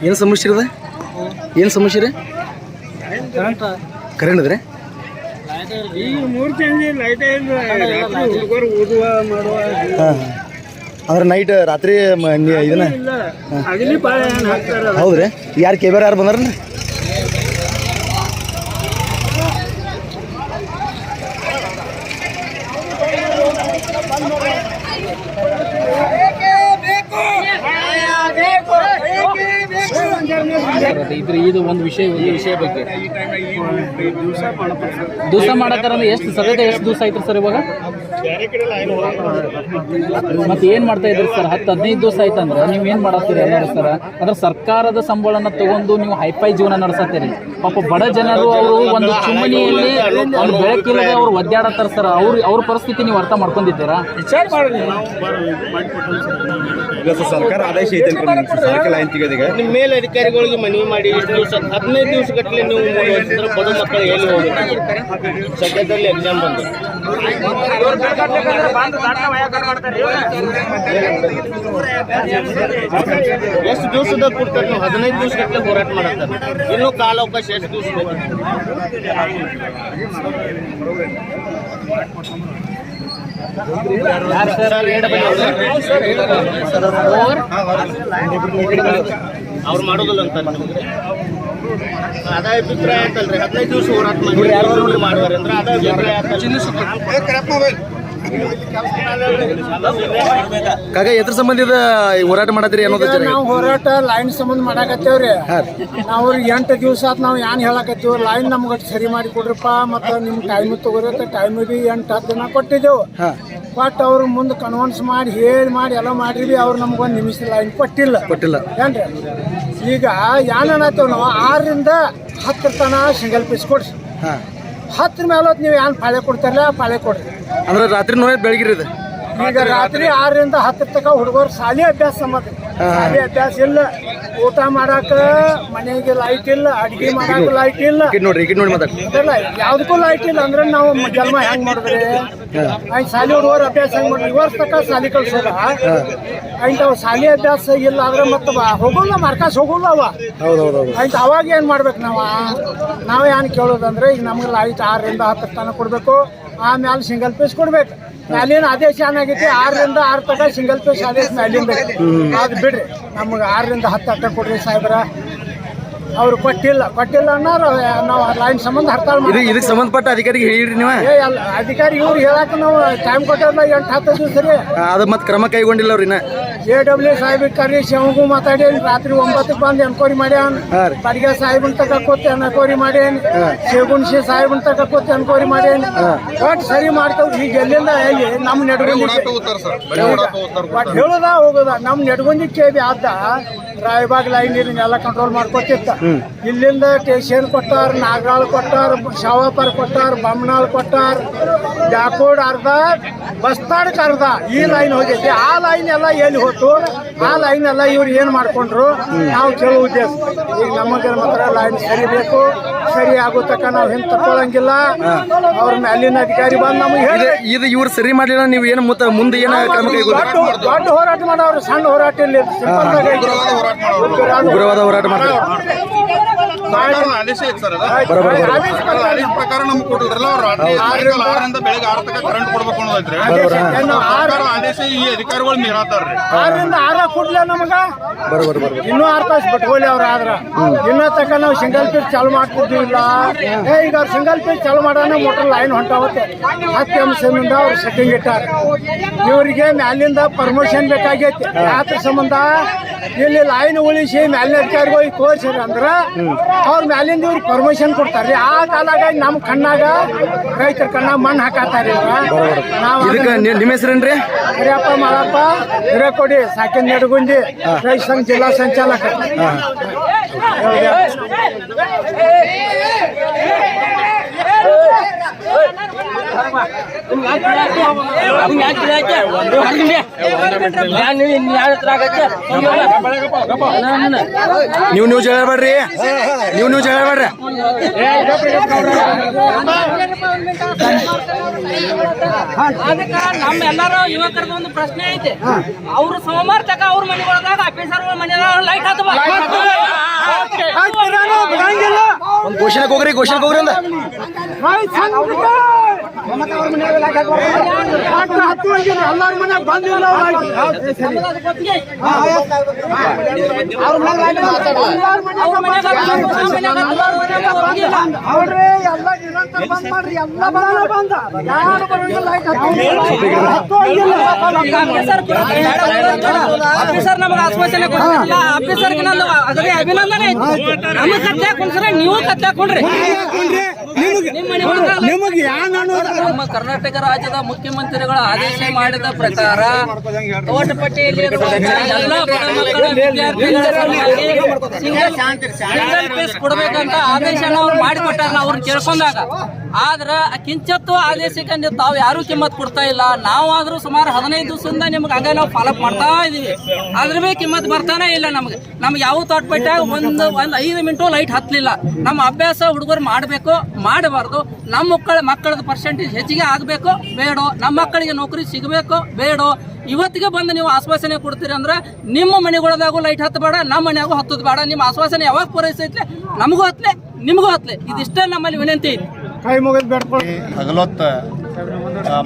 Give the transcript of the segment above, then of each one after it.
ಏನು ಸಮಸ್ಯೆ ಇದೆ ಏನು ಸಮಸ್ಯೆ ರೀ? ಕರೆಂಟ್ ಅದ್ರಿ ಹಾಂ ಅಂದ್ರೆ ನೈಟ್ ರಾತ್ರಿ ಇದನ್ನ ಹೌದ್ರಿ? ಯಾರು ಕೇಬರ್ ಯಾರು ಬಂದಾರಲ್ಲ? ಇದ್ರ ಇದು ಒಂದು ವಿಷಯ ಒಂದು ವಿಷಯ ಬಗ್ಗೆ. ದಿವಸ ಮಾಡತ್ತಾರ ಎಷ್ಟು ಸದ್ಯದ ಎಷ್ಟು ದಿವಸ ಆಯ್ತು ಸರ್ ಇವಾಗ? ಮತ್ತೆ ಏನ್ ಮಾಡ್ತಾ ಇದ್ರಿ ಸರ್? ಹತ್ತು ಹದಿನೈದು ದಿವಸ ಆಯ್ತಂದ್ರೆ ನೀವು ಏನ್ ಮಾಡತ್ತೀರಿ ಎಲ್ಲರೂ ಸರ್? ಅಂದ್ರೆ ಸರ್ಕಾರದ ಸಂಬಳನ ತಗೊಂಡು ನೀವು ಹೈಫೈ ಜೀವನ ನಡೆಸತ್ತೀರಿ. ಪಾಪ ಬಡ ಜನರು ಅವರು ಒಂದು ಚುಮ್ಮನಿಯಲ್ಲಿ ಒಂದು ಬೆಳಕಿಲ್ಲದೆ ಅವ್ರು ಒದ್ದಾಡತ್ತಾರ ಸರ್. ಅವ್ರ ಅವ್ರ ಪರಿಸ್ಥಿತಿ ನೀವು ಅರ್ಥ ಮಾಡ್ಕೊಂಡಿದ್ದೀರಾ? ಇಲ್ಲ ಸರ್ ಸರ್ಕಾರ ಆದೇಶ ಐತೆ ಸರ್ಕಾರ ಲೈನ್ ತೆಗೆದಿಗೆ ನಿಮ್ಮ ಮೇಲೆ ಅಧಿಕಾರಿಗಳಿಗೆ ಮನವಿ ಮಾಡಿ ಎಷ್ಟು ದಿವಸ ಹದಿನೈದು ದಿವಸ ಗಟ್ಟಲೆ ನೀವು ಬಡ ಮಕ್ಕಳು ಎಲ್ಲಿ ಹೋಗ್ಬೇಕು ಸದ್ಯದಲ್ಲಿ ಎಕ್ಸಾಮ್ ಬಂದು ಎಷ್ಟು ದಿವಸದ ಕೊಡ್ತಾರೆ ಹದಿನೈದು ದಿವಸ ಗಟ್ಟಲೆ ಹೋರಾಟ ಮಾಡತ್ತಾರೆ ಇನ್ನೂ ಕಾಲಾವಕಾಶ ಎಷ್ಟು ದಿವಸ ಅವ್ರು ಮಾಡೋದಿಲ್ಲ ಅಂತ ಅದೇ ಅಭಿಪ್ರಾಯ ಅಂತಲ್ರಿ. ಹದಿನೈದು ದಿವಸ ಹೋರಾಟ ಮಾಡಿ ಯಾರು ಅಂದ್ರೆ ಅದೇ ಅಭಿಪ್ರಾಯ ಕಾಕ ಎದ್ರ ಸಂಬಂಧಿದ ಈ ಹೋರಾಟ ಮಾಡತ್ರಿ ಅನ್ನೋದು ನಾವು ಹೋರಾಟ ಲೈನ್ ಸಂಬಂಧ ಮಾಡಾಕತ್ತೇವ್ರಿ. ನಾವು ಎಂಟು ದಿವಸ ಆತ್ ನಾವು ಏನ್ ಹೇಳಾಕತ್ತೀವ್? ಲೈನ್ ನಮ್ಗೆ ಸರಿ ಮಾಡಿ ಕೊಡ್ರಪ್ಪ ಮತ್ತ ನಿಮ್ಮ ಟೈಮ್ ತಗೋರತ್ತ ಟೈಮ್ ಬಿ ಎಂಟು ಹತ್ತು ದಿನ ಕೊಟ್ಟಿದ್ದೆವು. ಬಟ್ ಅವ್ರು ಮುಂದೆ ಕನ್ವನ್ಸ್ ಮಾಡಿ ಹೇಳಿ ಮಾಡಿ ಎಲ್ಲ ಮಾಡಿದ್ವಿ ಅವ್ರು ನಮ್ಗೆ ಒಂದು ನಿಮಿಷ ಲೈನ್ ಕೊಟ್ಟಿಲ್ಲ. ಕೊಟ್ಟಿಲ್ಲ. ಏನ್ರಿ? ಈಗ ಏನ್ ಅನ್ನತ್ತೇವ್ ನಾವು? ಆರರಿಂದ ಹತ್ತರ ತನ ಸಿಂಗಲ್ ಪೀಸ್ ಕೊಡ್ಸಿ. ಹತ್ತರ ಮೇಲೆ ಹೊತ್ತು ನೀವು ಏನು ಪಾಳೆ ಕೊಡ್ತಾರಲ್ಲ ಪಾಳೆ ಕೊಡ್ರಿ. ಅಂದ್ರೆ ರಾತ್ರಿ ನೋಯ್ ಬೆಳಗಿರಿ ಈಗ ರಾತ್ರಿ ಆರರಿಂದ ಹತ್ತಿರ ತನಕ ಹುಡುಗರು ಶಾಲೆ ಅಭ್ಯಾಸ ಸಂಬಂಧ ಶಾಲೆ ಅಭ್ಯಾಸ ಇಲ್ಲ. ಊಟ ಮಾಡಾಕ ಮನೆಗೆ ಲೈಟ್ ಇಲ್ಲ ಅಡಿಗೆ ಮಾಡಾಕ ಲೈಟ್ ಇಲ್ಲ. ನೋಡ್ರಿ ನೋಡಿ ಮಾತಾಡ್ರಿ ಯಾವ್ದಕ್ಕೂ ಲೈಟ್ ಇಲ್ಲ ಅಂದ್ರೆ ನಾವು ಜನ್ಮ ಹೆಂಗ್ ಮಾಡಿದ್ರಿ? ಆಯ್ತು ಶಾಲೆ ಹುಡುಗರು ಅಭ್ಯಾಸ ಹೆಂಗ್ ಮಾಡಿದ್ರಿ ವರ್ಷ ತಕ್ಕ ಶಾಲೆ ಕಳ್ಸೋದ? ಆಯ್ತು ಅವ್ ಶಾಲೆ ಅಭ್ಯಾಸ ಇಲ್ಲ ಅಂದ್ರೆ ಮತ್ತೆ ಹೋಗೋಲ್ಲ ಮಾರ್ಕಾಸ್ ಹೋಗೋಲ್ಲ ಅವ. ಹೌದು ಹೌದು ಹೌದು ಆಯ್ತು ಅವಾಗ ಏನ್ ಮಾಡ್ಬೇಕು ನಾವು? ನಾವು ಏನ್ ಕೇಳೋದಂದ್ರೆ ಈಗ ನಮ್ಗೆ ಲೈಟ್ ಆರರಿಂದ ಹತ್ತರ ತನಕ ಕೊಡ್ಬೇಕು. ಆಮೇಲೆ ಸಿಂಗಲ್ ಪೀಸ್ ಕೊಡ್ಬೇಕು. ಮ್ಯಾಲಿನ ಆದೇಶ ಏನಾಗೈತಿ ಆರರಿಂದ ಆರು ತನಕ ಸಿಂಗಲ್ ಪೇಸ್ ಆದೇಶ ಮ್ಯಾಲಿನ ಬೇಕು ಅದು ಬಿಡ್ರಿ ನಮ್ಗೆ ಆರರಿಂದ ಹತ್ತು ಅಟ್ಟ ಕೊಡ್ರಿ ಸಾಹೇಬ್ರ. ಅವ್ರು ಕೊಟ್ಟಿಲ್ಲ. ಕೊಟ್ಟಿಲ್ಲ ಅನ್ನೋರು ನಾವು ಲೈನ್ ಸಂಬಂಧ ಹರ್ತಾಳ ಇದು ಇದಕ್ಕೆ ಸಂಬಂಧಪಟ್ಟ ಅಧಿಕಾರಿಗೆ ಹೇಳಿರಿ ನೀವು? ಅಧಿಕಾರಿ ಇವ್ರು ಹೇಳಕ್ಕೆ ನಾವು ಟೈಮ್ ಕೊಟ್ಟಿಲ್ಲ ಎಂಟು ಹತ್ತು ದಿವಸ ರೀ. ಅದು ಮತ್ತೆ ಕ್ರಮ ಕೈಗೊಂಡಿಲ್ಲ ಅವ್ರಿನ ಎ ಡಬ್ಲ್ಯೂ ಸಾಹೇಬ್ ಕರಿ ಶಿವಗೂ ಮಾತಾಡಿ ರಾತ್ರಿ ಒಂಬತ್ತಕ್ಕೆ ಬಂದು ಎನ್ಕ್ವೈರಿ ಮಾಡ್ಯಾನ. ಬಡಿಗೆ ಸಾಹೇಬನ್ ತಕ ಕೂತ್ ಎನ್ಕ್ವೈರಿ ಮಾಡ್ಯಾನ. ಶಿವಗುಣಿ ಸಾಹೇಬನ್ ತಕ ಕೂತ್ ಎನ್ಕ್ವೈರಿ ಮಾಡ್ಯಾನ. ಒಟ್ಟು ಸರಿ ಮಾಡ್ತಾವ್ ಈಗ ಎಲ್ಲಿಂದ ಎಲ್ಲಿ? ನಮ್ ನೆಡ್ಗೊಂಡಿ ಹೇಳುದ ಹೋಗುದ? ನಮ್ಮ ನಮ್ ನೆಡ್ಗೊಂಡಿ ಕೇಳಿ ಆದ ರಾಯಬಾಗ್ ಲೈನ್ ಎಲ್ಲ ಕಂಟ್ರೋಲ್ ಮಾಡ್ಕೊತಿತ್ತ. ಇಲ್ಲಿಂದ ಟೇಷನ್ ಕೊಟ್ಟಾರ ನಾಗರಾಳ್ ಕೊಟ್ಟಾರ ಶಾವಾಪರ್ ಕೊಟ್ಟಾರ ಬಮ್ಮನಾಳ್ ಕೊಟ್ಟಾರ ಬ್ಯಾಕೋಡ್ ಅರ್ಧ ಬಸ್ತಾಡಕ್ ಅರ್ಧ ಈ ಲೈನ್ ಹೋಗೈತಿ. ಆ ಲೈನ್ ಎಲ್ಲ ಎಲ್ಲಿ ಹೋತು? ಆ ಲೈನ್ ಎಲ್ಲ ಇವ್ರು ಏನ್ ಮಾಡ್ಕೊಂಡ್ರು? ನಾವು ಕೇಳುವ ಉದ್ದೇಶ. ಈಗ ನಮಗೆ ಮಾತ್ರ ಲೈನ್ ಸರಿ ಬೇಕು ಸರಿ ಆಗೋ ತಕ್ಕ ನಾವು ಹಿಂಗ್ ತಗೊಳಂಗಿಲ್ಲ ಅವ್ರ ಮೇಲಿನ ಅಧಿಕಾರಿ ಬಂದು ನಮಗೆ ಹೇಳಿ. ಇದು ಇವ್ರು ಸರಿ ಮಾಡಲಿಲ್ಲ ನೀವು ಏನು ಮುತ್ತ ಮುಂದೆ ಏನು ಕ್ರಮ ದೊಡ್ಡ ಹೋರಾಟ ಮಾಡೋರು ಸಣ್ಣ ಹೋರಾಟ ಇಲ್ಲಿ ಸಿಂಪಲ್ ಆಗಿ ಐತಿ. ಉಗ್ರವಾದ ಹೋರಾಟ ಮಾಡ್ತಾರೆ. ಆದೇಶ ಐತೆ ಸರ್ ಅದು. ಬರೋಬ್ಬರ ಆದೇಶ ಪ್ರಕಾರ ನಮ್ಗೆ ಕೊಟ್ಟಿದ್ರಲ್ಲ ಅವ್ರು. ರಾತ್ರಿ ಸಾಯಂಕಾಲ ಆರರಿಂದ ಬೆಳಗ್ಗೆ ಆರು ತನಕ ಕರೆಂಟ್ ಕೊಡ್ಬೇಕು ಅನ್ನೋದೈತ್ರಿ. ಏನು ಆರು ಸರ್ಕಾರ ಆದೇಶ ಈ ಅಧಿಕಾರಿಗಳು ಮೀರಾತಾರ್ರಿ. ಆರರಿಂದ ಆರ ಕೊಡ್ಲ ನಮಗ? ಬರೋಬ್ಬರ ಬರೋಬ್ಬರ ಇನ್ನೂ ಆರು ತಾಸು ಬಿಟ್ಕೊಳ್ಳಿ ಅವ್ರ ಆದ್ರ. ಇನ್ನೂ ತಕ ನಾವು ಸಿಂಗಲ್ ಪೀಸ್ ಚಾಲು ಮಾಡ್ತಿದ್ದಿಲ್ಲ ಏ ಈಗ ಅವ್ರು ಸಿಂಗಲ್ ಪೀಸ್ ಚಾಲು ಮಾಡೋಣ ಮೋಟರ್ ಲೈನ್ ಹೊಂಟಾವತ್ತೆ ಹತ್ತು ಅಂಶದಿಂದ ಅವ್ರು ಸೆಟ್ಟಿಂಗ್ ಇಟ್ಟಾರ. ಇವರಿಗೆ ಮ್ಯಾಲಿಂದ ಪರ್ಮಿಷನ್ ಬೇಕಾಗೈತಿ. ಯಾತ್ರ ಸಂಬಂಧ ಇಲ್ಲಿ ಲೈನ್ ಉಳಿಸಿ ಮ್ಯಾಲಿನ ಅಧಿಕಾರಿಗಳಿಗೆ ತೋರಿಸಿದ್ರೆ ಅಂದ್ರ ಅವ್ರ ಮ್ಯಾಲಿಂದ ಇವ್ರಿಗೆ ಪರ್ಮಿಷನ್ ಕೊಡ್ತಾರ್ರಿ ಆ ಕಾಲಾಗ ನಮ್ಮ ಕಣ್ಣಾಗ ರೈತರ ಕಣ್ಣಾಗ ಮಣ್ಣು ಹಾಕತ್ತಾರ ನಾವು ಇದಕ್ಕೆ ನಿಮ್ಮ ಹೆಸರೇನ್ರಿ ಹಿರಿಯಪ್ಪ ಮಾರಪ್ಪ ಹಿರೇಕೊಡಿ ಸಾಕಿನ ನಡುಗುಂಜಿ ರೈತ ಸಂಘ ಜಿಲ್ಲಾ ಸಂಚಾಲಕ ನೀವು ನೀವು ಜಗಳಬೇಡ್ರಿ ನೀವು ನೀವು ಜಗಳಬೇಡ್ರಿ ಅದಕ್ಕ ನಮ್ಮ ಎಲ್ಲಾರು ಯುವಕರದ ಒಂದು ಪ್ರಶ್ನೆ ಐತೆ ಅವ್ರು ಸೋಮವಾರ ತಕ ಅವ್ರ ಮನೆಗೊಳದಾಗ ಆಫೀಸರ್ ಮನೆ ಲೈಟ್ ಹತ್ತಬೇಕು ಘೋಷಣೆ ಹೋಗ್ರಿ ಘೋಷಣೆ ಹೋಗ್ರಿ ಅಂದ. ಹತ್ತು ಹೋಗಿರಿ ಎಲ್ಲಾರ ಮನ್ಯಾಗ ಬಂದಿಲ್ಲ ಅವ್ರೇ ಎಲ್ಲ ನಿರಂತರ ಬಂದ್ ಮಾಡ್ರಿ ಎಲ್ಲ ಬರೋಣ ಬಂದ ಯಾರು ಬರೋಂಗಿಲ್ಲ ಆಫೀಸರ್ ನಮಗೆ ಆಶ್ವಾಸನೆ ಕೊಡ್ತಿಲ್ಲ ಆಫೀಸರ್ಗೆ ನಂದು ಅಗದಿ ಅಭಿನಂದನೆ ಕತ್ತೆ ಹಾಕೊಂಡ್ರೆ ನೀವು ಕತ್ತೆ ಕೊಡ್ರಿ ನಿಮ್ಮ ಮನೆ ಒಳಗ ನಿಮಗೆ ನಮ್ಮ ಕರ್ನಾಟಕ ರಾಜ್ಯದ ಮುಖ್ಯಮಂತ್ರಿಗಳ ಆದೇಶ ಮಾಡಿದ ಪ್ರಕಾರ ತೋಟಪಟ್ಟಿಯಲ್ಲಿ ಎಲ್ಲ ಬಡ ಮಕ್ಕಳ ವಿದ್ಯಾರ್ಥಿಗಳ ಸಲುವಾಗಿ ಸಿಂಗಲ್ ಪೀಸ್ ಕೊಡ್ಬೇಕಂತ ಆದೇಶ ಅವ್ರು ಮಾಡಿಕೊಟ್ಟಾರ ಅವ್ರನ್ನ ಕೇಳ್ಕೊಂಡಾಗ. ಆದ್ರ ಕಿಂಚತ್ತು ಆದೇಶಕ್ಕೆ ತಾವು ಯಾರು ಕಿಮ್ಮತ್ ಕೊಡ್ತಾ ಇಲ್ಲ. ನಾವಾದ್ರೂ ಸುಮಾರು ಹದಿನೈದು ದಿವಸದಿಂದ ನಿಮ್ಗೆ ಹಂಗ ನಾವು ಫಾಲೋಅಪ್ ಮಾಡ್ತಾ ಇದೀವಿ. ಅದ್ರ ಬಿ ಕಿಮ್ಮತ್ ಬರ್ತಾನೆ ಇಲ್ಲ ನಮ್ಗೆ. ನಮ್ಗೆ ಯಾವ ತೋಟಪಟ್ಟಾಗ ಒಂದು ಒಂದು ಐದು ಮಿನಿಟು ಲೈಟ್ ಹತ್ತಲಿಲ್ಲ. ನಮ್ಮ ಅಭ್ಯಾಸ ಹುಡುಗರು ಮಾಡಬೇಕು, ಮಾಡಬಾರ್ದು. ನಮ್ಮ ಮಕ್ಕಳ ಮಕ್ಕಳದ ಪರ್ಸೆಂಟೇಜ್ ಹೆಚ್ಚಿಗೆ ಆಗಬೇಕು, ಬೇಡೋ. ನಮ್ಮ ಮಕ್ಕಳಿಗೆ ನೌಕರಿ ಸಿಗಬೇಕು, ಬೇಡೋ. ಇವತ್ತಿಗೆ ಬಂದು ನೀವು ಆಶ್ವಾಸನೆ ಕೊಡ್ತೀರಿ ಅಂದ್ರೆ ನಿಮ್ಮ ಮನೆಗಳದಾಗೂ ಲೈಟ್ ಹತ್ತಬೇಡ, ನಮ್ಮ ಮನೆಯಾಗೂ ಹತ್ತದ ಬೇಡ. ನಿಮ್ಮ ಆಶ್ವಾಸನೆ ಯಾವಾಗ ಪೂರೈಸೈತ್ಲೆ? ನಮಗೂ ಹತ್ಲೆ ನಿಮಗೂ ಹತ್ಲೆ ಇದಿಷ್ಟೇ ನಮ್ಮಲ್ಲಿ ವಿನಂತಿ. ಐತಿ ಕೈ ಮುಗಿದ್ ಬೇಡ್ಕೊಳ್ಳಿ ಹಗಲೊತ್ತ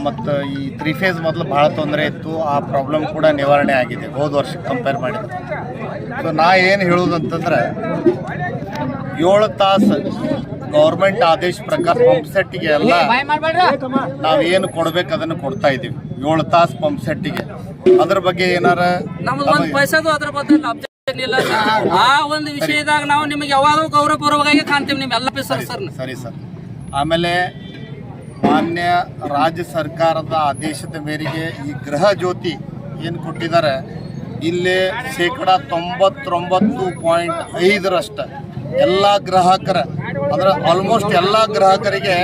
ಮತ್ತು ಈ ತ್ರೀ ಫೇಸ್ ಮೊದಲು ಭಾಳ ತೊಂದರೆ ಇತ್ತು. ಆ ಪ್ರಾಬ್ಲಮ್ ಕೂಡ ನಿವಾರಣೆ ಆಗಿದೆ. ಹೋದ ವರ್ಷಕ್ಕೆ ಕಂಪೇರ್ ಮಾಡಿದ್ರೆ. ಸೊ ನಾ ಏನು ಹೇಳೋದಂತಂದ್ರೆ ಏಳು ತಾಸು ಗೌರ್ಮೆಂಟ್ ಆದೇಶ ಪ್ರಕಾರ ಪಂಪ್ ಸೆಟ್ಟಿಗೆ ಎಲ್ಲ ನಾವೇನು ಕೊಡ್ಬೇಕು ಅದನ್ನು ಕೊಡ್ತಾ ಇದ್ದೀವಿ. ಏಳು ತಾಸು ಪಂಪ್ ಸೆಟ್ಟಿಗೆ ಅದ್ರ ಬಗ್ಗೆ ಏನಾರ ಆ ಒಂದು ವಿಷಯದಾಗ ನಾವು ನಿಮಗೆ ಯಾವಾಗಲೂ ಗೌರವಪೂರ್ವಕವಾಗಿ ಕಾಣ್ತೀವಿ ನಿಮ್ಮೆಲ್ಲ ಸರ್. ಸರ್ ಸರಿ ಸರ್. ಆಮೇಲೆ ಮಾನ್ಯ ರಾಜ್ಯ ಸರ್ಕಾರದ ಆದೇಶದ ಮೇರೆಗೆ ಈ ಗೃಹ ಜ್ಯೋತಿ ಏನು ಕೊಟ್ಟಿದ್ದಾರೆ, ಇಲ್ಲಿ ಶೇಕಡ ತೊಂಬತ್ತೊಂಬತ್ತು ಪಾಯಿಂಟ್ ಐದರಷ್ಟ ಎಲ್ಲ ಗ್ರಾಹಕರ, ಅಂದ್ರೆ ಆಲ್ಮೋಸ್ಟ್ ಎಲ್ಲ ಗ್ರಾಹಕರಿಗೆ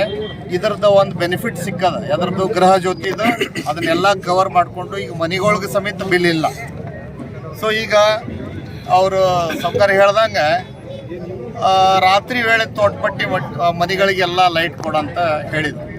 ಇದರದ ಒಂದು ಬೆನಿಫಿಟ್ ಸಿಕ್ಕದ. ಅದರದ್ದು ಗೃಹ ಜ್ಯೋತಿದು ಅದನ್ನೆಲ್ಲ ಕವರ್ ಮಾಡಿಕೊಂಡು ಈಗ ಮನೆಗಳಿಗೆ ಸಮೇತ ಬಿಲ್ ಇಲ್ಲ. ಸೊ ಈಗ ಅವರು ಸರ್ಕಾರ ಹೇಳ್ದಂಗೆ ರಾತ್ರಿ ವೇಳೆ ತೋಟಪಟ್ಟಿ ಮನೆಗಳಿಗೆಲ್ಲ ಲೈಟ್ ಕೊಡಂತ ಹೇಳಿದ್ರು.